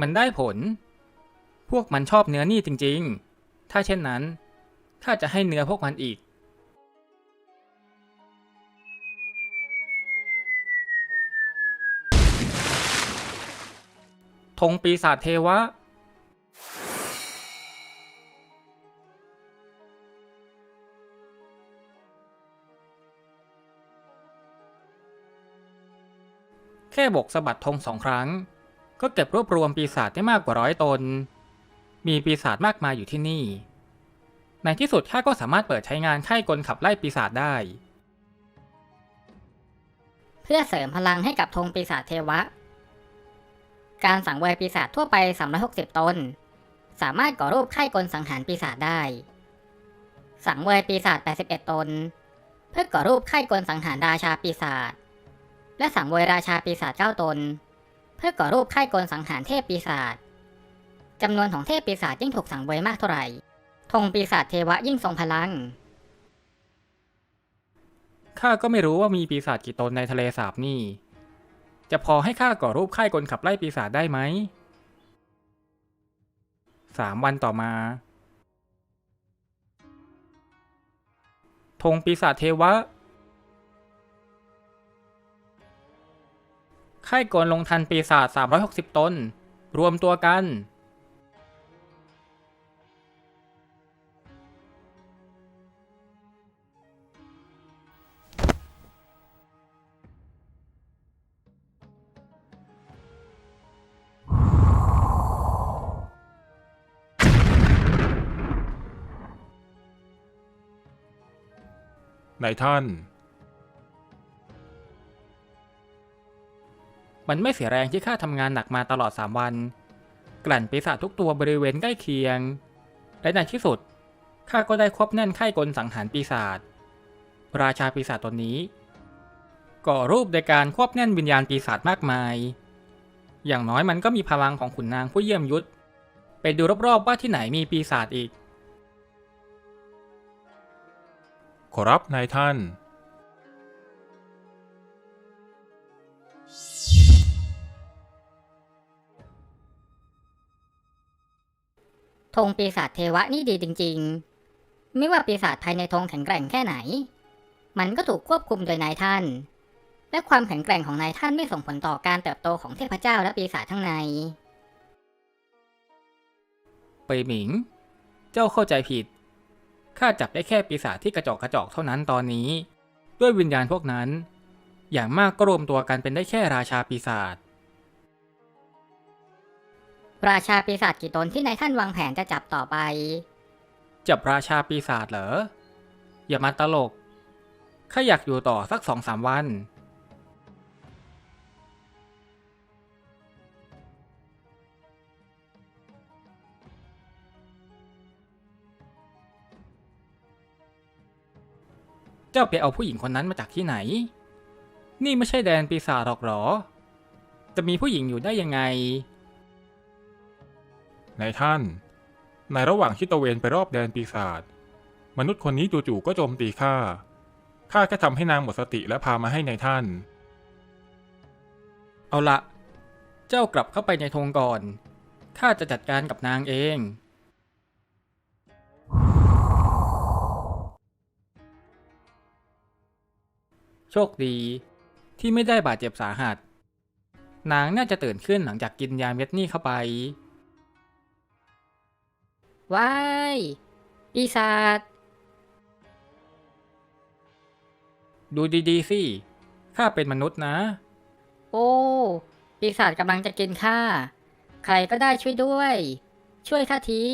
มันได้ผล พวกมันชอบเนื้อนี่จริงๆ ถ้าเช่นนั้นข้าจะให้เนื้อพวกมันอีก ธงปีศาจเทวะ แค่บกสะบัดธงสองครั้ง ก็เก็บรวบรวมปีศาจได้มากกว่าร้อยตน มีปีศาจมากมายอยู่ที่นี่ ในที่สุดข้าก็สามารถเปิดใช้งานไข้กลขับไล่ปีศาจได้ เพื่อเสริมพลังให้กับธงปีศาจเทวะ การสังเวยปีศาจทั่วไป 360 ตน สามารถก่อรูปไข้กลสังหารปีศาจได้ สังเวยปีศาจ 81 ตน เพื่อก่อรูปไข้กลสังหารราชาปีศาจและสังเวยราชาปีศาจ 9 ตน พื่อก่อรูปไข้กลสังหารเทพปีศาจจำนวนของเทพปีศาจยิ่งถูกสังเวยมากเท่าไหร่ธงปีศาจเทวะยิ่งทรงพลัง ข้าก็ไม่รู้ว่ามีปีศาจกี่ตนในทะเลสาบนี่ จะพอให้ข้าก่อรูปไข้กลขับไล่ปีศาจได้ไหม สามวันต่อมาธงปีศาจเทวะ ไข้กลลงทันปีศาจ360 ตน รวมตัวกัน นายท่าน มันไม่เสียแรงที่ข้าทำงานหนักมาตลอด 3 วัน กลั่นปีศาจทุกตัวบริเวณใกล้เคียง และในที่สุดข้าก็ได้ควบแน่นไข้กลสังหารปีศาจ ราชาปีศาจตนนี้ ก่อรูปโดยการควบแน่นวิญญาณปีศาจมากมาย อย่างน้อยมันก็มีพลังของขุนนางผู้เยี่ยมยุทธไปดูรอบๆว่าที่ไหนมีปีศาจอีก ขอรับนายท่าน ธงปีศาจเทวะนี่ดีจริง ๆ ไม่ว่าปีศาจภายในธงแข็งแกร่งแค่ไหน มันก็ถูกควบคุมโดยนายท่าน และความแข็งแกร่งของนายท่านไม่ส่งผลต่อการเติบโตของเทพเจ้าและปีศาจทั้งในเปยหมิง เจ้าเข้าใจผิด ข้าจับได้แค่ปีศาจที่กระจอกกระจอกเท่านั้นตอนนี้ ด้วยวิญญาณพวกนั้น อย่างมากก็รวมตัวกันเป็นได้แค่ราชาปีศาจ ราชาปีศาจกี่ตนที่นายท่านวางแผนจะจับต่อไป จับราชาปีศาจเหรอ อย่ามาตลกข้าอยากอยู่ต่อสักสองสามวัน เจ้าไปเอาผู้หญิงคนนั้นมาจากที่ไหน นี่ไม่ใช่แดนปีศาจหรอกหรอ จะมีผู้หญิงอยู่ได้ยังไง นายท่าน ในระหว่างที่ตะเวนไปรอบแดนปีศาจ มนุษย์คนนี้จู่ๆก็โจมตีข้า ข้าแค่ทำให้นางหมดสติและพามาให้ในายท่าน เอาละ เจ้ากลับเข้าไปในธงก่อน ข้าจะจัดการกับนางเอง โชคดีที่ไม่ได้บาดเจ็บสาหัส นางน่าจะตื่นขึ้นหลังจากกินยาเม็ดนี่เข้าไป ว้ายปีศาจดูดีๆสิ ข้าเป็นมนุษย์นะ โอ้ ปีศาจกำลังจะกินข้า ใครก็ได้ช่วยด้วย ช่วยข้าที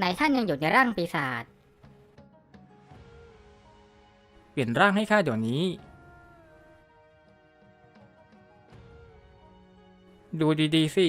นายท่านยังอยู่ในร่างปีศาจ เปลี่ยนร่างให้ข้าเดี๋ยวนี้ ดูดีๆสิ